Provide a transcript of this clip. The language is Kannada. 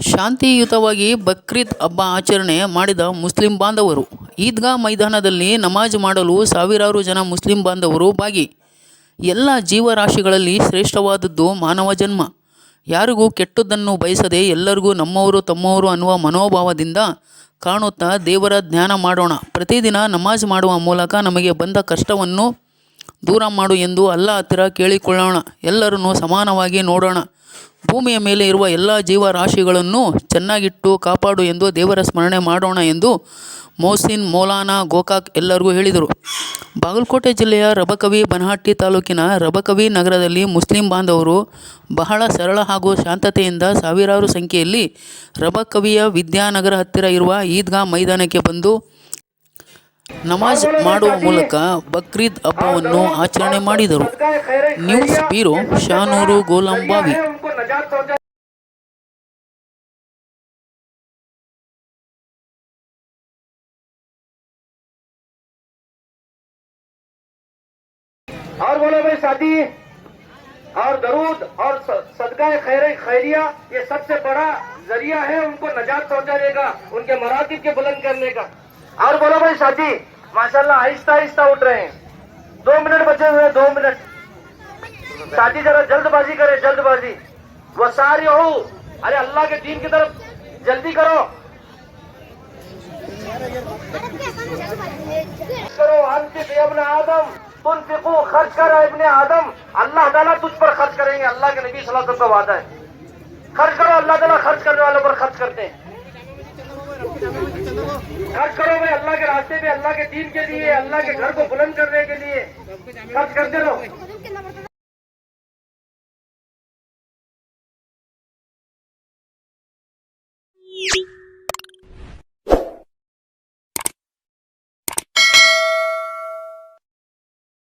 ಶಾಂತಿಯುತವಾಗಿ ಬಕ್ರೀದ್ ಹಬ್ಬ ಆಚರಣೆ ಮಾಡಿದ ಮುಸ್ಲಿಂ ಬಾಂಧವರು. ಈದ್ಗಾ ಮೈದಾನದಲ್ಲಿ ನಮಾಜ್ ಮಾಡಲು ಸಾವಿರಾರು ಜನ ಮುಸ್ಲಿಂ ಬಾಂಧವರು ಭಾಗಿ. ಎಲ್ಲ ಜೀವರಾಶಿಗಳಲ್ಲಿ ಶ್ರೇಷ್ಠವಾದದ್ದು ಮಾನವ ಜನ್ಮ. ಯಾರಿಗೂ ಕೆಟ್ಟದ್ದನ್ನು ಬಯಸದೆ ಎಲ್ಲರಿಗೂ ನಮ್ಮವರು ತಮ್ಮವರು ಅನ್ನುವ ಮನೋಭಾವದಿಂದ ಕಾಣುತ್ತಾ ದೇವರ ಧ್ಯಾನ ಮಾಡೋಣ. ಪ್ರತಿದಿನ ನಮಾಜ್ ಮಾಡುವ ಮೂಲಕ ನಮಗೆ ಬಂದ ಕಷ್ಟವನ್ನು ದೂರ ಮಾಡು ಎಂದು ಅಲ್ಲ ಹತ್ತಿರ ಕೇಳಿಕೊಳ್ಳೋಣ. ಎಲ್ಲರನ್ನು ಸಮಾನವಾಗಿ ನೋಡೋಣ. ಭೂಮಿಯ ಮೇಲೆ ಇರುವ ಎಲ್ಲ ಜೀವರಾಶಿಗಳನ್ನು ಚೆನ್ನಾಗಿಟ್ಟು ಕಾಪಾಡು ಎಂದು ದೇವರ ಸ್ಮರಣೆ ಮಾಡೋಣ ಎಂದು ಮೋಸಿನ್ ಮೌಲಾನಾ ಗೋಕಾಕ್ ಎಲ್ಲರಿಗೂ ಹೇಳಿದರು. ಬಾಗಲಕೋಟೆ ಜಿಲ್ಲೆಯ ರಬಕವಿ ಬನಹಟ್ಟಿ ತಾಲೂಕಿನ ರಬಕವಿ ನಗರದಲ್ಲಿ ಮುಸ್ಲಿಂ ಬಾಂಧವರು ಬಹಳ ಸರಳ ಹಾಗೂ ಶಾಂತತೆಯಿಂದ ಸಾವಿರಾರು ಸಂಖ್ಯೆಯಲ್ಲಿ ರಬಕವಿಯ ವಿದ್ಯಾನಗರ ಹತ್ತಿರ ಇರುವ ಈದ್ಗಾ ಮೈದಾನಕ್ಕೆ ಬಂದು ನಮಾಜ್ ಮಾಡುವ ಮೂಲಕ ಬಕ್ರೀದ್ ಹಬ್ಬವನ್ನು ಆಚರಣೆ ಮಾಡಿದರು. News bureau Shanur Golambavi. और बोलो भाई, शादी और दरूद और सदका खैर खैरिया, ये सबसे बड़ा ज़रिया है उनको नजात पहुँचाने उनके मरातिब के बुलंद करने का। और बोलो भाई, शादी, माशाल्लाह, आहिस्ता आहिस्ता उठ रहे हैं। दो मिनट बचे हुए दो मिनट। शादी जरा जल्दबाजी करे, जल्दबाजी। वो सारी हो। अरे अल्लाह के दीन की तरफ़ जल्दी करो। करो इब्न आदम तुम फिकू खर्च करो इब्ने आदम। अल्लाह ताला तुझ पर खर्च करेंगे, अल्लाह के नबी वसल्लम का वादा है। खर्च करो, अल्लाह ताला खर्च करने वालों पर खर्च करते हैं। खर्च करो भाई, अल्लाह के रास्ते में अल्लाह के दीन के लिए, अल्लाह के घर को बुलंद करने के लिए। खर्च करते रहो।